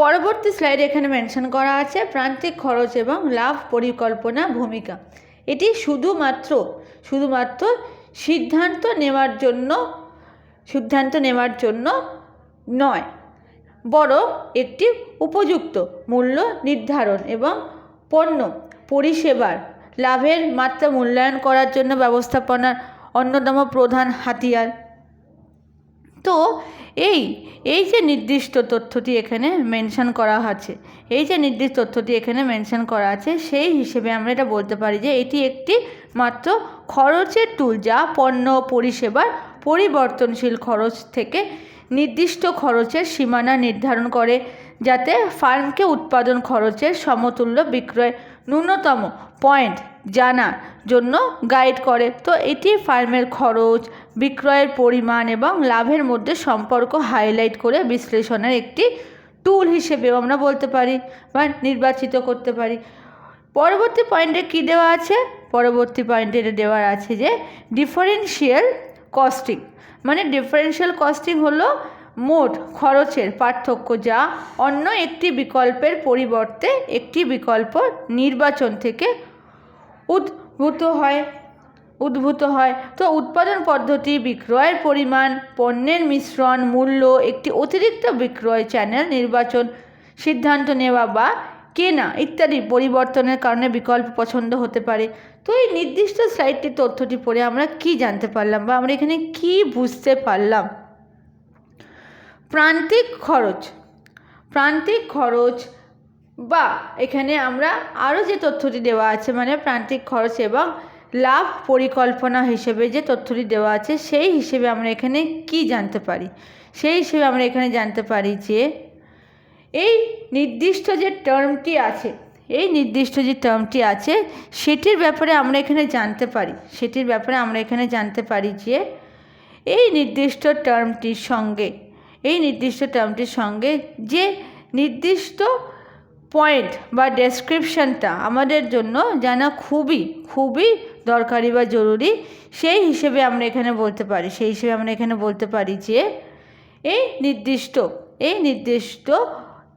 পরবর্তী স্লাইডে এখানে মেনশন করা আছে প্রান্তিক খরচ এবং লাভ পরিকল্পনা ভূমিকা। এটি শুধুমাত্র শুধুমাত্র সিদ্ধান্ত নেওয়ার জন্য, সিদ্ধান্ত নেওয়ার জন্য নয়, বরং একটি উপযুক্ত মূল্য নির্ধারণ এবং পণ্য পরিষেবার লাভের মাত্রা মূল্যায়ন করার জন্য ব্যবস্থাপনার অন্যতম প্রধান হাতিয়ার। তো এই এই যে নির্দিষ্ট তথ্যটি এখানে মেনশন করা আছে, এই যে নির্দিষ্ট তথ্যটি এখানে মেনশন করা আছে, সেই হিসেবে আমরা এটা বলতে পারি যে এটি একটি মাত্র খরচের টুল যা পণ্য পরিষেবার পরিবর্তনশীল খরচ থেকে নির্দিষ্ট খরচের সীমানা নির্ধারণ করে, যাতে ফার্মকে উৎপাদন খরচের সমতুল্য বিক্রয় ন্যূনতম পয়েন্ট জানার জন্য গাইড করে। তো এটি ফার্মের খরচ, বিক্রয়ের পরিমাণ এবং লাভের মধ্যে সম্পর্ক হাইলাইট করে বিশ্লেষণের একটি টুল হিসেবেও আমরা বলতে পারি বা নির্বাচিত করতে পারি। পরবর্তী পয়েন্টে কী দেওয়া আছে? পরবর্তী পয়েন্টে এটা দেওয়া আছে যে ডিফারেন্সিয়াল কস্টিং মানে ডিফারেন্সিয়াল কস্টিং হলো মোট খরচের পার্থক্য যা অন্য একটি বিকল্পের পরিবর্তে একটি বিকল্প নির্বাচন থেকে উদ্ভূত হয়। উদ্ভূত হয়। তো উৎপাদন পদ্ধতি বিক্রয়ের পরিমাণ, পণ্যের মিশ্রণ, মূল্য, একটি অতিরিক্ত বিক্রয় চ্যানেল নির্বাচন, সিদ্ধান্ত নেওয়া বা কেনা ইত্যাদি পরিবর্তনের কারণে বিকল্প পছন্দ হতে পারে। তো এই নির্দিষ্ট স্লাইডটি তথ্যটি পড়ে আমরা কি জানতে পারলাম বা আমরা এখানে কি বুঝতে পারলাম? প্রান্তিক খরচ। প্রান্তিক খরচ বা এখানে আমরা আরও যে তথ্যটি দেওয়া আছে মানে প্রান্তিক খরচ এবং লাভ পরিকল্পনা হিসেবে যে তথ্যটি দেওয়া আছে, সেই হিসেবে আমরা এখানে কি জানতে পারি? সেই হিসেবে আমরা এখানে জানতে পারি যে এই নির্দিষ্ট যে টার্মটি আছে, এই নির্দিষ্ট যে টার্মটি আছে, সেটির ব্যাপারে আমরা এখানে জানতে পারি। সেটির ব্যাপারে আমরা এখানে জানতে পারি যে এই নির্দিষ্ট টার্মটির সঙ্গে এই নির্দিষ্ট টার্মটির সঙ্গে যে নির্দিষ্ট পয়েন্ট বা ডেসক্রিপশানটা আমাদের জন্য জানা খুবই খুবই দরকারি বা জরুরি, সেই হিসেবে আমরা এখানে বলতে পারি, সেই হিসেবে আমরা এখানে বলতে পারি যে এই নির্দিষ্ট এই নির্দিষ্ট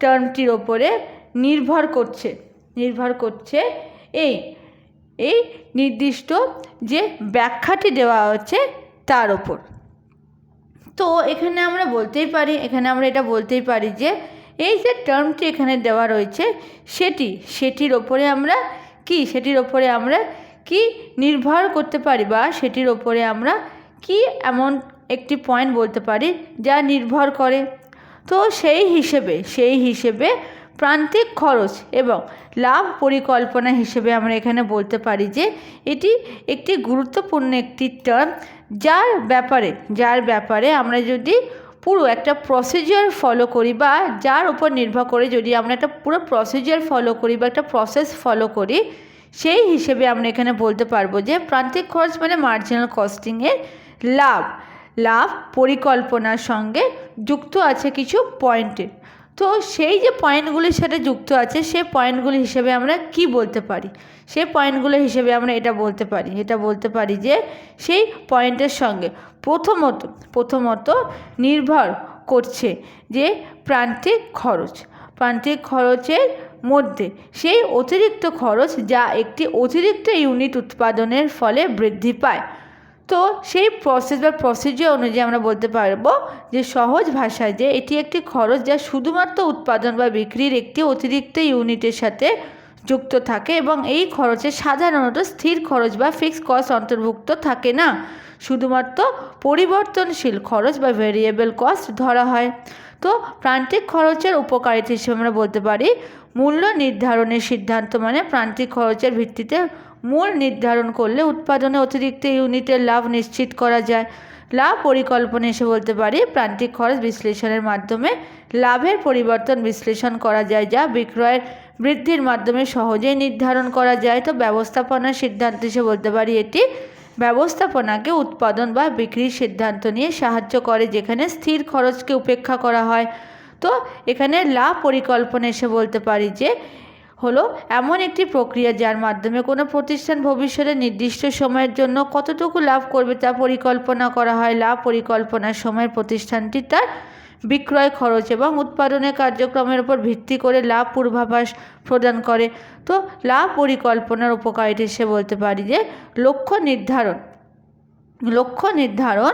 টার্মটির ওপরে নির্ভর করছে নির্ভর করছে এই এই নির্দিষ্ট যে ব্যাখ্যাটি দেওয়া হচ্ছে তার ওপর। তো এখানে আমরা বলতেই পারি, এখানে আমরা এটা বলতেই পারি যে এই যে টার্মটি এখানে দেওয়া রয়েছে, সেটি, সেটির ওপরে আমরা কি, সেটির ওপরে আমরা কি নির্ভর করতে পারি বা সেটির ওপরে আমরা কি এমন একটি পয়েন্ট বলতে পারি যা নির্ভর করে? তো সেই হিসেবে সেই হিসেবে প্রান্তিক খরচ এবং লাভ পরিকল্পনা হিসেবে আমরা এখানে বলতে পারি যে এটি একটি গুরুত্বপূর্ণ একটি টার্ম যার ব্যাপারে যার ব্যাপারে আমরা যদি পুরো একটা প্রসিজিওর ফলো করি বা যার উপর নির্ভর করে যদি আমরা একটা পুরো প্রসিজিওর ফলো করি বা একটা প্রসেস ফলো করি, সেই হিসেবে আমরা এখানে বলতে পারব যে প্রান্তিক খরচ মানে মার্জিনাল কস্টিংয়ের লাভ। লাভ পরিকল্পনার সঙ্গে যুক্ত আছে কিছু পয়েন্টে তো সেই যে পয়েন্টগুলির সাথে যুক্ত আছে সে পয়েন্টগুলি হিসেবে আমরা কি বলতে পারি? সে পয়েন্টগুলো হিসেবে আমরা এটা বলতে পারি। এটা বলতে পারি যে সেই পয়েন্টের সঙ্গে প্রথমত প্রথমত নির্ভর করছে যে প্রান্তিক খরচ। প্রান্তিক খরচের মধ্যে সেই অতিরিক্ত খরচ যা একটি অতিরিক্ত ইউনিট উৎপাদনের ফলে বৃদ্ধি পায়। তো সেই প্রসেস বা প্রসিজিওর অনুযায়ী আমরা বলতে পারব যে সহজ ভাষায় যে এটি একটি খরচ যা শুধুমাত্র উৎপাদন বা বিক্রির একটি অতিরিক্ত ইউনিটের সাথে যুক্ত থাকে এবং এই খরচে সাধারণত স্থির খরচ বা ফিক্সড কস্ট অন্তর্ভুক্ত থাকে না। শুধুমাত্র পরিবর্তনশীল খরচ বা ভেরিয়েবল কস্ট ধরা হয়। তো প্রান্তিক খরচের উপকারিতা হিসেবে আমরা বলতে পারি মূল্য নির্ধারণের সিদ্ধান্ত মানে প্রান্তিক খরচের ভিত্তিতে মূল নির্ধারণ করলে উৎপাদনে অতিরিক্ত ইউনিটের লাভ নিশ্চিত করা যায়। লাভ পরিকল্পনা এসে বলতে পারি, প্রান্তিক খরচ বিশ্লেষণের মাধ্যমে লাভের পরিবর্তন বিশ্লেষণ করা যায়, যা বিক্রয়ের বৃদ্ধির মাধ্যমে সহজেই নির্ধারণ করা যায়। তো ব্যবস্থাপনার সিদ্ধান্ত এসে বলতে পারি, এটি ব্যবস্থাপনাকে উৎপাদন বা বিক্রির সিদ্ধান্ত নিয়ে সাহায্য করে, যেখানে স্থির খরচকে উপেক্ষা করা হয়। তো এখানে লাভ পরিকল্পনা এসে বলতে পারি যে হলো, এমন একটি প্রক্রিয়া যার মাধ্যমে কোনো প্রতিষ্ঠান ভবিষ্যতে নির্দিষ্ট সময়ের জন্য কতটুকু লাভ করবে তা পরিকল্পনা করা হয়। লাভ পরিকল্পনার সময় প্রতিষ্ঠানটি তার বিক্রয় খরচ এবং উৎপাদনের কার্যক্রমের উপর ভিত্তি করে লাভ পূর্বাভাস প্রদান করে। তো, লাভ পরিকল্পনার উপকারিতা হিসেবে বলতে পারি যে, লক্ষ্য নির্ধারণ। লক্ষ্য নির্ধারণ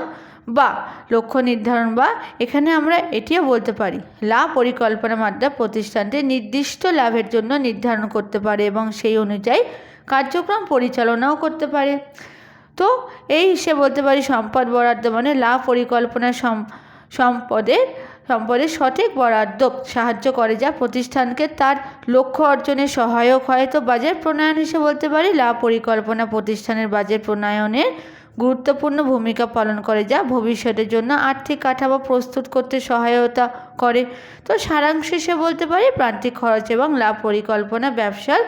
বা লক্ষ্য নির্ধারণ বা এখানে আমরা এটিও বলতে পারি। লাভ পরিকল্পনার মাধ্যমে প্রতিষ্ঠানটি নির্দিষ্ট লাভের জন্য নির্ধারণ করতে পারে এবং সেই অনুযায়ী কার্যক্রম পরিচালনাও করতে পারে। তো এই হিসেবে বলতে পারি সম্পদ বরাদ্দ মানে লাভ পরিকল্পনা সম, সম্পদের সম্পদের সঠিক বরাদ্দ সাহায্য করে যা প্রতিষ্ঠানকে তার লক্ষ্য অর্জনে সহায়ক হয়। তো বাজেট প্রণয়ন হিসেবে বলতে পারি লাভ পরিকল্পনা প্রতিষ্ঠানের বাজেট প্রণয়নের গুরুত্বপূর্ণ ভূমিকা পালন করে যা ভবিষ্যতের জন্য আর্থিক কাঠামো প্রস্তুত করতে সহায়তা করে। তো সারাংশ হিসেবে বলতে পারি, প্রান্তিক খরচ এবং লাভ পরিকল্পনা ব্যবসার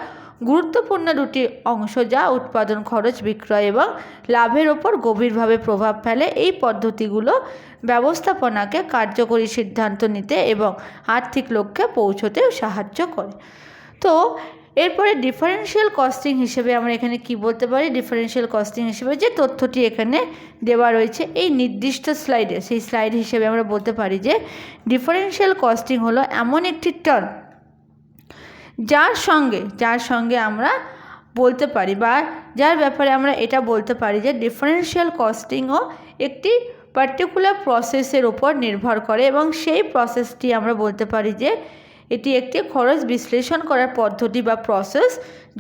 গুরুত্বপূর্ণ দুটি অংশ যা উৎপাদন খরচ, বিক্রয় এবং লাভের ওপর গভীরভাবে প্রভাব ফেলে। এই পদ্ধতিগুলো ব্যবস্থাপনাকে কার্যকরী সিদ্ধান্ত নিতে এবং আর্থিক লক্ষ্যে পৌঁছতেও সাহায্য করে। তো এরপরে ডিফারেন্সিয়াল কস্টিং হিসেবে আমরা এখানে কি বলতে পারি? ডিফারেন্সিয়াল কস্টিং হিসেবে যে তথ্যটি এখানে দেওয়া রয়েছে এই নির্দিষ্ট স্লাইডে সেই স্লাইড হিসেবে আমরা বলতে পারি যে ডিফারেন্সিয়াল কস্টিং হলো এমন একটি টার্ম যার সঙ্গে যার সঙ্গে আমরা বলতে পারি বা যার ব্যাপারে আমরা এটা বলতে পারি যে ডিফারেন্সিয়াল কস্টিংও একটি পার্টিকুলার প্রসেসের ওপর নির্ভর করে এবং সেই প্রসেসটি আমরা বলতে পারি যে এটি একটি খরচ বিশ্লেষণ করার পদ্ধতি বা প্রসেস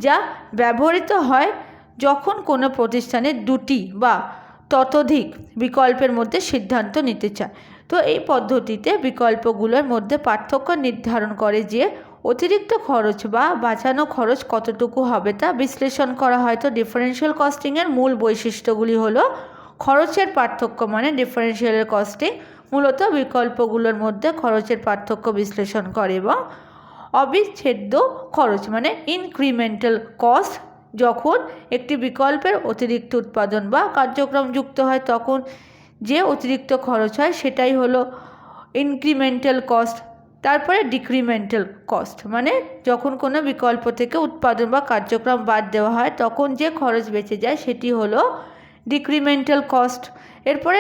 যা ব্যবহৃত হয় যখন কোনো প্রতিষ্ঠানে দুটি বা ততোধিক বিকল্পের মধ্যে সিদ্ধান্ত নিতে চায়। তো এই পদ্ধতিতে বিকল্পগুলোর মধ্যে পার্থক্য নির্ধারণ করে যে অতিরিক্ত খরচ বা বাঁচানো খরচ কতটুকু হবে তা বিশ্লেষণ করা হয়। তো ডিফারেন্সিয়াল কস্টিংয়ের মূল বৈশিষ্ট্যগুলি হলো খরচের পার্থক্য মানে ডিফারেন্সিয়াল কস্টিং মূলত বিকল্পগুলোর মধ্যে খরচের পার্থক্য বিশ্লেষণ করে এবং অবিচ্ছেদ্য খরচ মানে ইনক্রিমেন্টাল কস্ট যখন একটি বিকল্পের অতিরিক্ত উৎপাদন বা কার্যক্রম যুক্ত হয়, তখন যে অতিরিক্ত খরচ হয়, সেটাই হলো ইনক্রিমেন্টাল কস্ট তারপরে ডিক্রিমেন্টাল কস্ট মানে যখন কোনো বিকল্প থেকে উৎপাদন বা কার্যক্রম বাদ দেওয়া হয়, তখন যে খরচ বেঁচে যায়, সেটি হলো ডিক্রিমেন্টাল কস্ট এরপরে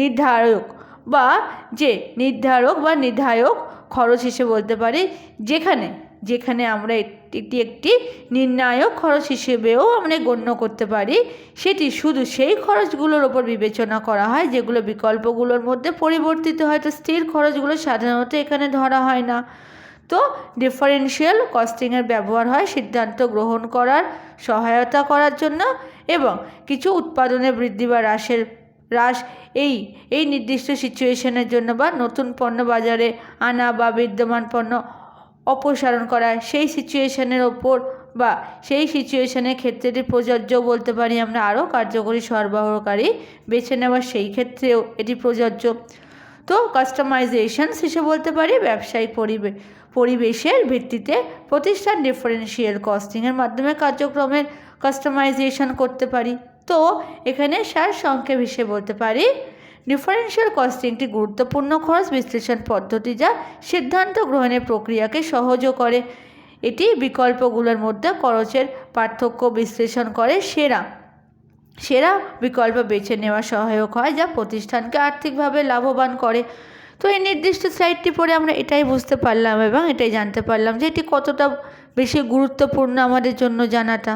নির্ধারক বা যে নির্ধারক বা নির্ধায়ক খরচ হিসেবে বলতে পারি, যেখানে যেখানে আমরা এটি একটি নির্ণায়ক খরচ হিসেবেও আমরা গণ্য করতে পারি, সেটি শুধু সেই খরচগুলোর ওপর বিবেচনা করা হয় যেগুলো বিকল্পগুলোর মধ্যে পরিবর্তিত হয় তো স্থির খরচগুলো সাধারণত এখানে ধরা হয় না। তো ডিফারেন্সিয়াল কস্টিংয়ের ব্যবহার হয় সিদ্ধান্ত গ্রহণ করার, সহায়তা করার জন্য এবং কিছু উৎপাদনে বৃদ্ধি বা হ্রাসের হ্রাস। এই এই নির্দিষ্ট সিচুয়েশনের জন্য বা নতুন পণ্য বাজারে আনা বা বিদ্যমান পণ্য অপসারণ করা, সেই সিচুয়েশনের ওপর বা সেই সিচুয়েশনের ক্ষেত্রেটি প্রযোজ্য বলতে পারি আমরা আরও কার্যকরী সরবরাহকারী বেছে নেওয়া সেই ক্ষেত্রেও এটি প্রযোজ্য। তো কাস্টমাইজেশনস হিসেবে বলতে পারি ব্যবসায়িক পরিবেশ পরিবেশের ভিত্তিতে প্রতিষ্ঠান ডিফারেন্সিয়াল কস্টিংয়ের মাধ্যমে কার্যক্রমের কাস্টমাইজেশন করতে পারি। তো এখানে সার সংক্ষেপ হিসেবে বলতে পারি। ডিফারেন্সিয়াল কস্টিং একটি গুরুত্বপূর্ণ খরচ, বিশ্লেষণ পদ্ধতি যা সিদ্ধান্ত গ্রহণের প্রক্রিয়াকে সহজও করে। এটি বিকল্পগুলোর মধ্যে খরচের পার্থক্য বিশ্লেষণ করে সেরা। সেরা বিকল্প বেছে নেওয়া সহায়ক হয় যা প্রতিষ্ঠানকে আর্থিকভাবে লাভবান করে। তো এই নির্দিষ্ট সাইটটি পড়ে আমরা এটাই বুঝতে পারলাম এবং এটাই জানতে পারলাম যে এটি কতটা বেশি গুরুত্বপূর্ণ আমাদের জন্য জানাটা।